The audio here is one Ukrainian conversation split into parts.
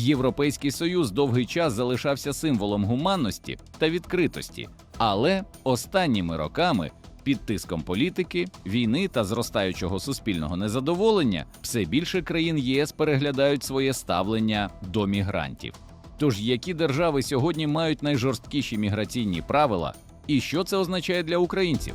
Європейський союз довгий час залишався символом гуманності та відкритості, але останніми роками під тиском політики, війни та зростаючого суспільного незадоволення все більше країн ЄС переглядають своє ставлення до мігрантів. Тож які держави сьогодні мають найжорсткіші міграційні правила, і що це означає для українців?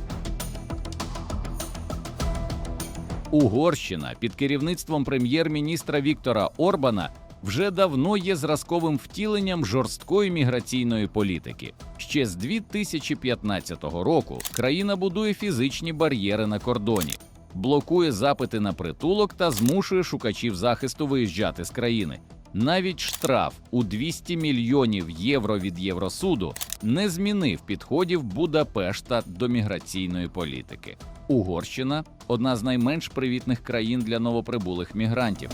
Угорщина під керівництвом прем'єр-міністра Віктора Орбана вже давно є зразковим втіленням жорсткої міграційної політики. Ще з 2015 року країна будує фізичні бар'єри на кордоні, блокує запити на притулок та змушує шукачів захисту виїжджати з країни. Навіть штраф у 200 мільйонів євро від Євросуду не змінив підходів Будапешта до міграційної політики. Угорщина одна з найменш привітних країн для новоприбулих мігрантів.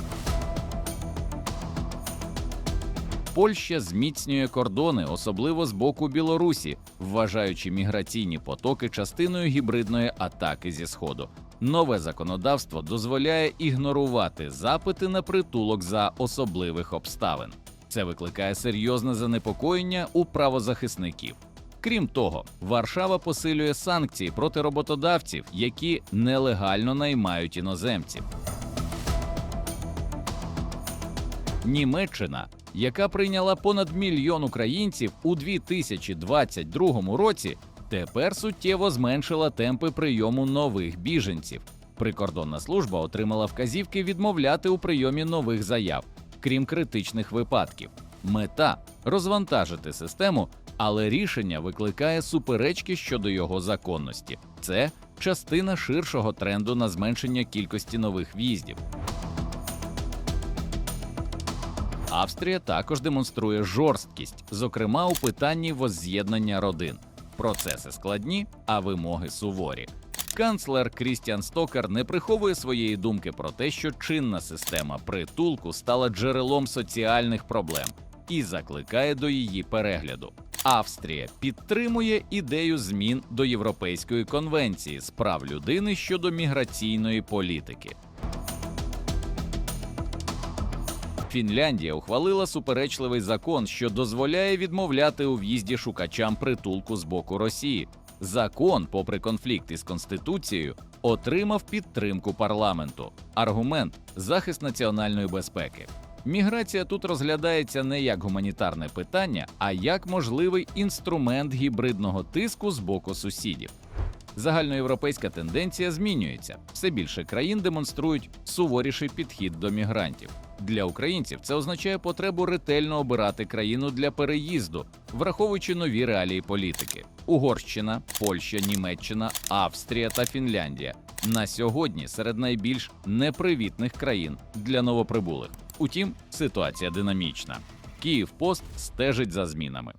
Польща зміцнює кордони, особливо з боку Білорусі, вважаючи міграційні потоки частиною гібридної атаки зі сходу. Нове законодавство дозволяє ігнорувати запити на притулок за особливих обставин. Це викликає серйозне занепокоєння у правозахисників. Крім того, Варшава посилює санкції проти роботодавців, які нелегально наймають іноземців. Німеччина, яка прийняла понад мільйон українців у 2022 році, тепер суттєво зменшила темпи прийому нових біженців. Прикордонна служба отримала вказівки відмовляти у прийомі нових заяв, крім критичних випадків. Мета розвантажити систему, але рішення викликає суперечки щодо його законності. Це частина ширшого тренду на зменшення кількості нових в'їздів. Австрія також демонструє жорсткість, зокрема у питанні возз'єднання родин. Процеси складні, а вимоги суворі. Канцлер Крістіан Стокер не приховує своєї думки про те, що чинна система притулку стала джерелом соціальних проблем і закликає до її перегляду. Австрія підтримує ідею змін до Європейської конвенції з прав людини щодо міграційної політики. Фінляндія ухвалила суперечливий закон, що дозволяє відмовляти у в'їзді шукачам притулку з боку Росії. Закон, попри конфлікт із конституцією, отримав підтримку парламенту. Аргумент захист національної безпеки. Міграція тут розглядається не як гуманітарне питання, а як можливий інструмент гібридного тиску з боку сусідів. Загальноєвропейська тенденція змінюється. Все більше країн демонструють суворіший підхід до мігрантів. Для українців це означає потребу ретельно обирати країну для переїзду, враховуючи нові реалії політики: Угорщина, Польща, Німеччина, Австрія та Фінляндія на сьогодні серед найбільш непривітних країн для новоприбулих. Утім, ситуація динамічна. Київ Пост стежить за змінами.